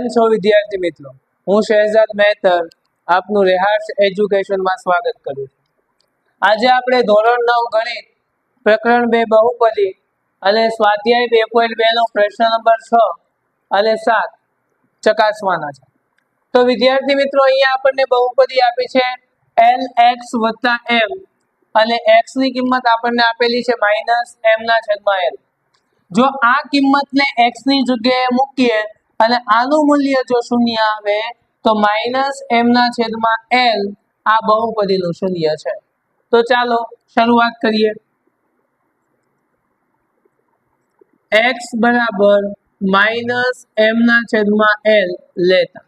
કેમ છો, વિદ્યાર્થી મિત્રો? હું શહેજાદ મહેતર, આપનું રેહાર્સ એજ્યુકેશનમાં સ્વાગત કરું છું. આજે આપણે ધોરણ નવ ગણિત, પ્રકરણ બે બહુપદી અને સ્વાધ્યાય બે પોઈન્ટ બે નો પ્રશ્ન નંબર છ અને સાત ચકાસવાના છે. તો વિદ્યાર્થી મિત્રો, અહીંયા આપણને બહુપદી આપી છે એલ એક્સ વત્તા એમ અને એક્સની કિંમત આપણને આપેલી છે માઇનસ એમના છેદમાં એલ જો આ કિંમતને એક્સની જગ્યાએ મૂકીએ અને આનું મૂલ્ય જો શૂન્ય આવે, તો માઇનસ એમના છેદમાં એલ આ બહુપદીનું શૂન્ય છે. તો ચાલો શરૂઆત કરીએ. એક્સ બરાબર માઇનસ એમના છેદમાં એલ લેતા.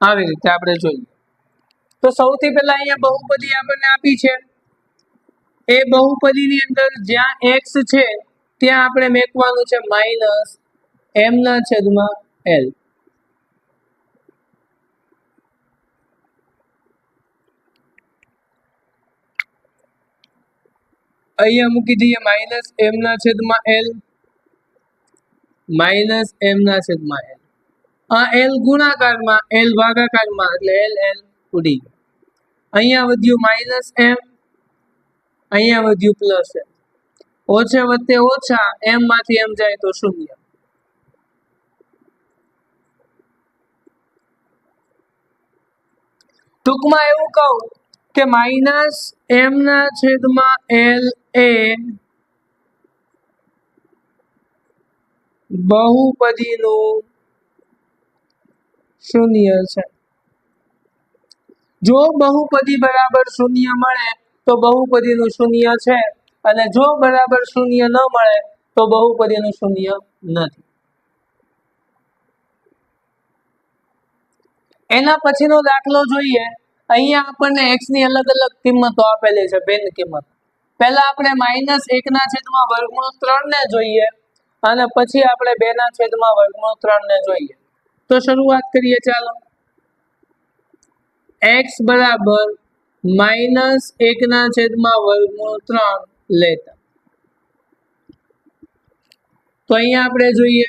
આવી રીતે આપણે જોઈએ. તો સૌથી પહેલા અહીંયા બહુપદી આપણને આપી છે. એ બહુપદીની અંદર જ્યાં એક્સ છે, ત્યાં આપણે મેકવાનું છે માઇનસ એમ ના છેદમાં એલ અહીંયા મૂકી દઈએ માઇનસ એમના છેદમાં એલ માઇનસ એમના છેદમાં એલ આ એલ ગુણાકારમાં એલ ભાગાકારમાં, એટલે એલ એલ ઉડી ગયું. અહીંયા વધ્યું માઇનસ એમ અહીંયા વધ્યું પ્લસ એમ ઓછે વત્તે ઓછા એમ માંથી એમ જાય તો શૂન્ય. ટૂંકમાં એવું કહું કે માઇનસ એમના છેદમાં એલ એ બહુપદીનું શૂન્ય છે. જો બહુપદી બરાબર શૂન્ય મળે તો બહુપદીનું શૂન્ય છે અને જો બરાબર શૂન્ય ન મળે તો બહુપદીનું શૂન્ય નથી. એના પછીનો દાખલો જોઈએ. અહીંયા આપણને x ની અલગ અલગ કિંમતો આપેલી છે, ભિન્ન કિંમત. પહેલા આપણે માઇનસ એક ના છેદમાં વર્ગમૂળ ત્રણ ને જોઈએ અને પછી આપણે બે ના છેદમાં વર્ગમૂળ ત્રણ ને જોઈએ. તો શરૂઆત કરીએ ચાલો. x બરાબર માઇનસ એકના છેદમાં વર્ગમૂળ ત્રણ લેતા. તો અહીંયા આપણે જોઈએ.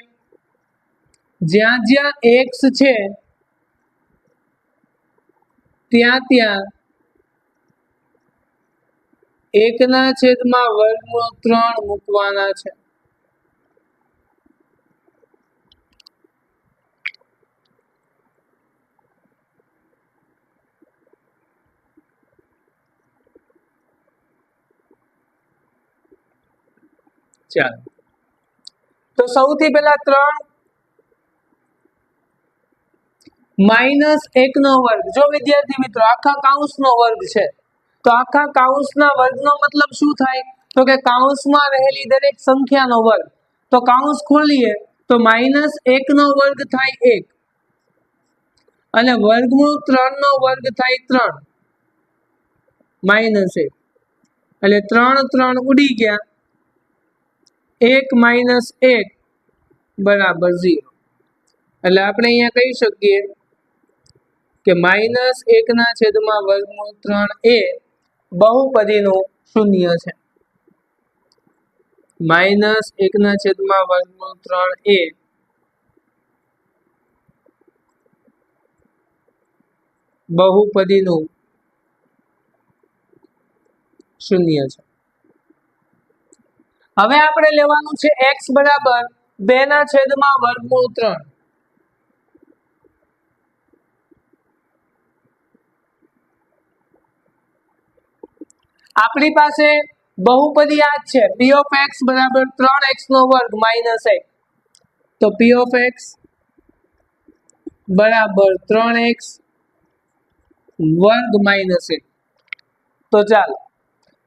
જ્યાં જ્યાં x છે ત્યાં ત્યાં એકના છેદમાં વર્ગમૂળ ત્રણ મૂકવાના છે. ચાલો. તો સૌથી પહેલા ત્રણ માઇનસ એક નો વર્ગ. જો વિદ્યાર્થી મિત્રો, આખા કાઉન્સ નો વર્ગ છે, તો આખા કાઉન્સના વર્ગનો મતલબ શું થાય? તો કે કાઉન્સમાં રહેલી દરેક સંખ્યાનો વર્ગ. તો કાઉન્સ ખોલીએ, તો માઇનસ એક નો વર્ગ થાય એક. અને વર્ગમૂળ ત્રણ નો વર્ગ થાય ત્રણ. માઇનસ એક. એટલે ત્રણ ત્રણ ઉડી ગયા. એક માઇનસ એક બરાબર ઝીરો. એટલે આપણે અહીંયા કહી શકીએ કે માઇનસ એકના છેદમાં વર્ગમૂળ ત્રણ એ બહુપદીનું શૂન્ય છે. માઇનસ એકના છેદમાં વર્ગમૂળ ત્રણ એ બહુપદીનું શૂન્ય છે. હવે આપણે લેવાનું છે x બરાબર બે ના છેદમાં વર્ગમૂળ ત્રણ. આપણી પાસે બહુપદી આ છે. P ઓફ x બરાબર 3x નો વર્ગ માઇનસ 1 તો p ઓફ x બરાબર 3x વર્ગ માઇનસ 1 તો ચાલો,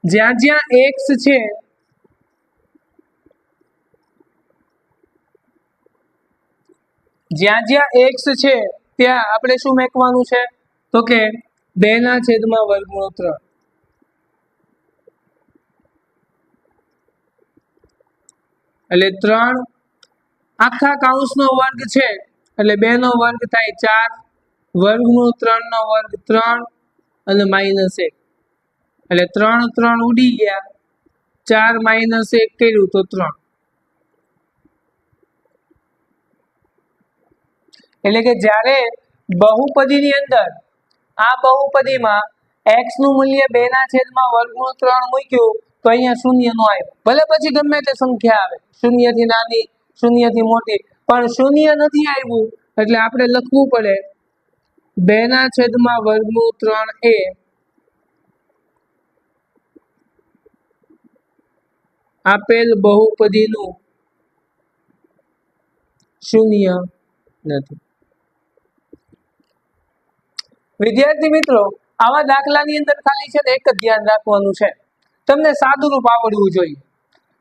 જ્યાં જ્યાં x છે, જ્યાં જ્યાં x છે, ત્યાં આપણે શું મેકવાનું છે? તો કે બે ના છેદમાં વર્ગમૂળ ત્રણ. એટલે ત્રણ આખા કાઉન્સનો વર્ગ છે. એટલે બે નો વર્ગ થાય ચાર, વર્ગનું ત્રણ નો વર્ગ ત્રણ અને માઇનસ એક. એટલે ત્રણ ત્રણ ઉડી ગયા. ચાર માઇનસ એક કર્યું તો ત્રણ. એટલે કે જ્યારે બહુપદીની અંદર આ બહુપદીમાં એક્સનું મૂલ્ય બે ના છેદમાં વર્ગનું ત્રણ મૂક્યું તો અહીંયા શૂન્ય નો આવ્યો ભલે પછી ગમે તે સંખ્યા આવે. શૂન્યથી નાની શૂન્યથી મોટી. પણ શૂન્ય નથી આવ્યું, એટલે આપણે લખવું પડે બે ના છેદમાં વર્ગનું ત્રણ એ. આપેલ બહુપદીનું શૂન્ય નથી. વિદ્યાર્થી મિત્રો, આવા દાખલાની અંદર ખાલી છે ને એક જ ધ્યાન રાખવાનું છે. તમને સાદુરૂપ આવડવું જોઈએ.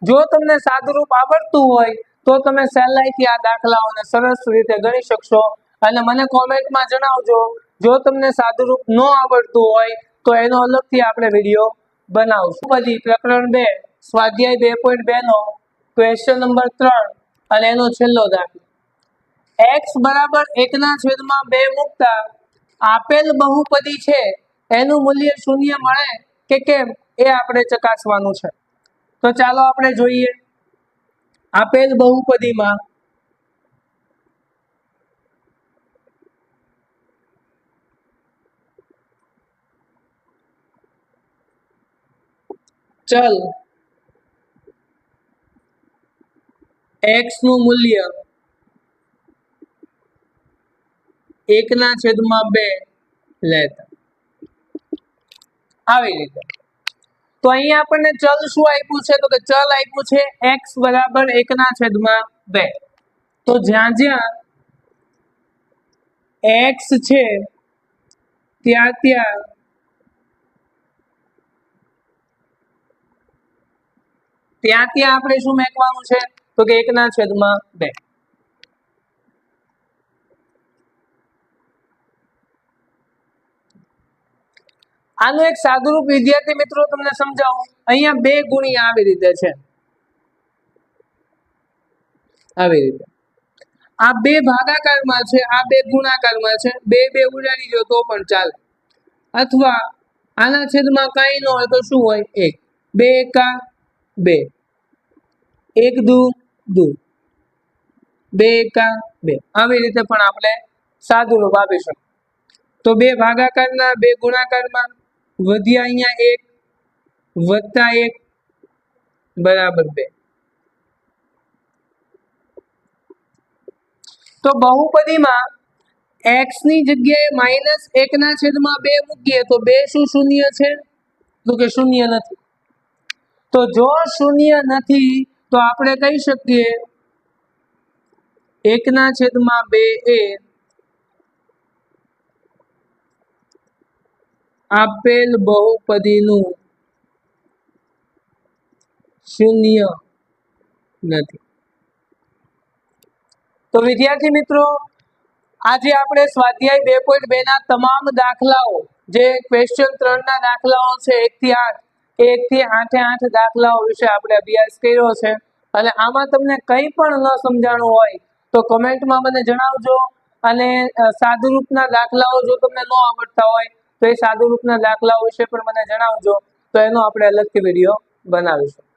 જો તમને સાદુરૂપ આવડતું હોય, તો તમે સહેલાઈથી આ દાખલાઓને સરસ રીતે ગણી શકશો અને મને કોમેન્ટમાં જણાવજો. જો તમને સાદુરૂપ ન આવડતું હોય, તો એનો અલગથી આપણે વીડિયો બનાવશું. પછી પ્રકરણ બે, સ્વાધ્યાય બે પોઈન્ટ બે નો ક્વેશ્ચન નંબર ત્રણ અને એનો છેલ્લો દાખલો. એક્સ બરાબર એકના છેદમાં બે મૂકતા આપેલ બહુપદી છે, એનું મૂલ્ય શૂન્ય મળે કે કેમ? એ આપણે ચકાસવાનું છે. તો ચાલો આપણે જોઈએ. આપેલ બહુપદીમાં ચલ એક્સનું મૂલ્ય એકના છેદમાં બે લેતા. આવી રીતે. તો અહીંયા આપણને ચલ શું આપ્યું છે? તો કે ચલ આપ્યું છે x બરાબર એકના છેદમાં બે. તો જ્યાં જ્યાં x છે, ત્યાં ત્યાં ત્યાં ત્યાં આપણે શું મેકવાનું છે? તો કે એકના છેદમાં બે. આનું એક સાદુરૂપ વિદ્યાર્થી મિત્રો તમને સમજાવું. અહીંયા બે ગુણ્યા આવી રીતે છે. આવી રીતે. આ બે ભાગાકારમાં છે, આ બે ગુણાકારમાં છે, બે બે ઉડાડી દો તો પણ ચાલે. અથવા આના છેદમાં કાંઈ ન હોય તો શું હોય? એક. બે એકા બે. એક દુ દુ. બે એકા બે. આવી રીતે પણ આપણે સાદુરૂપ આપીશું. તો બે ભાગાકારના, બે ગુણાકારમાં વધ્યા અહીંયા એક વત્તા એક, બરાબર બે. તો બહુપદીમાં એક્સની જગ્યાએ માઇનસ એક ના છેદમાં બે મૂકીએ તો બે શું શૂન્ય છે? તો કે શૂન્ય નથી. તો જો શૂન્ય નથી, તો આપણે કહી શકીએ એકના છેદમાં બે એ આપેલ બહુપદીનું શૂન્ય નથી. તો વિદ્યાર્થી મિત્રો, આજે આપણે સ્વાધ્યાય બે પોઈન્ટ બે ના તમામ દાખલાઓ, જે ક્વેશ્ચન ત્રણ ના દાખલાઓ છે, એક થી આઠ એક થી આઠે આઠ દાખલાઓ વિશે આપણે અભ્યાસ કર્યો છે. અને આમાં તમને કંઈ પણ ન સમજાણું હોય, તો કમેન્ટમાં મને જણાવજો. અને સાદુરૂપના દાખલાઓ જો તમને ન આવડતા હોય તો એ સાદુરૂપના દાખલાઓ વિશે પણ મને જણાવજો તો એનો આપણે અલગથી વીડિયો બનાવીશું.